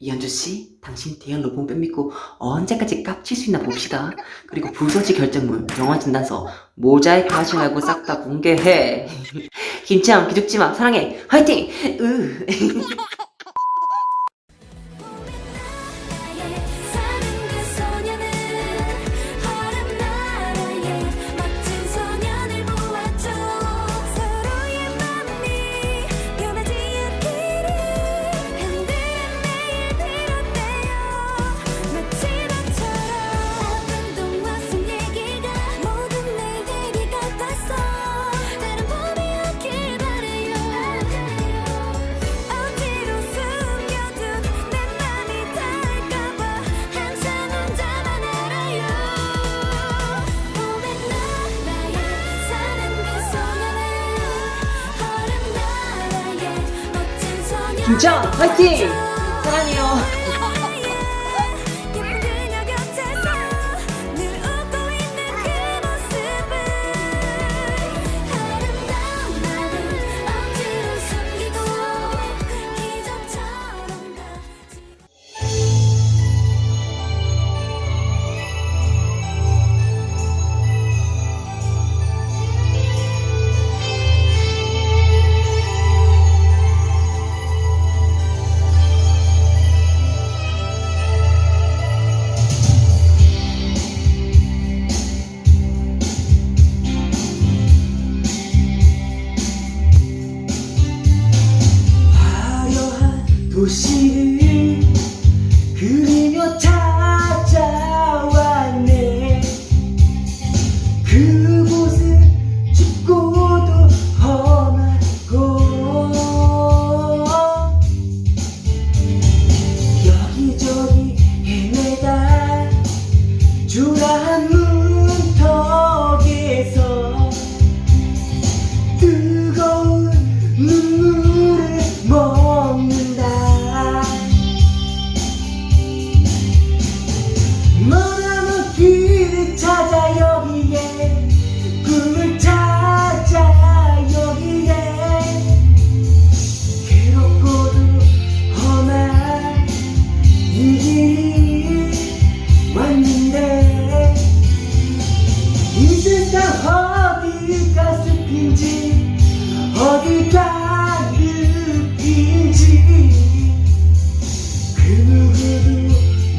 이현주 씨, 당신 대형 로펌 빼먹고 언제까지 깝칠 수 있나 봅시다. 그리고 불소지 결정문, 영화 진단서, 모자이크 하지 말고 싹 다 공개해. 김치함, 기죽지 마, 사랑해, 화이팅! 으. 유정 화이팅! 사랑해요.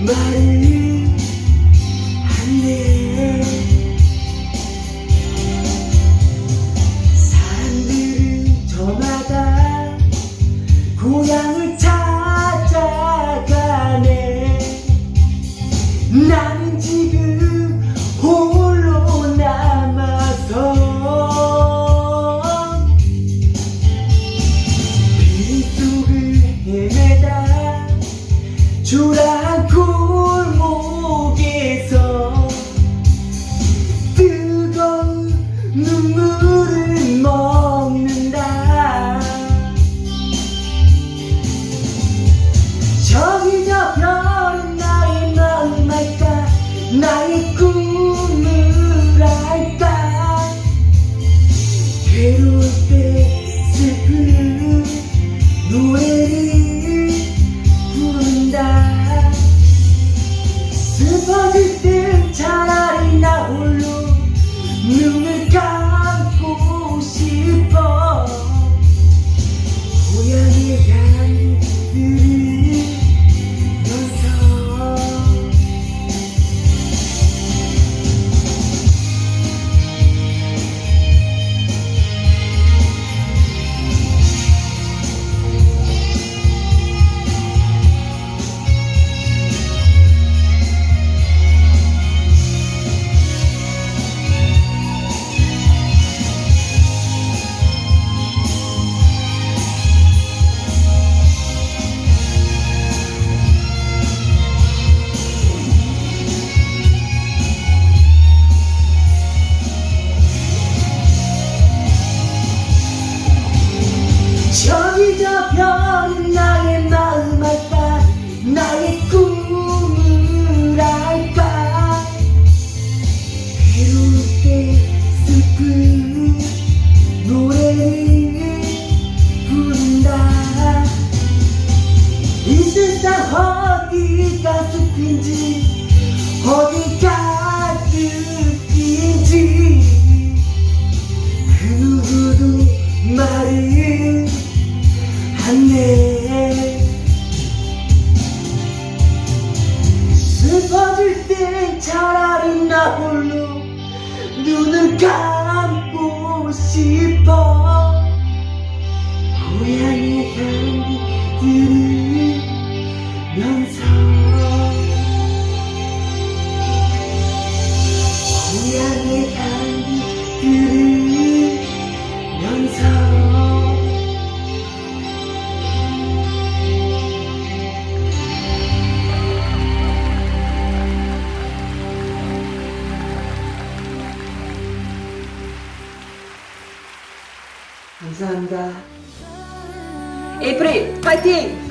Bye. 어디가 숲인지 어디가 사랑한다 에이프릴 파이팅!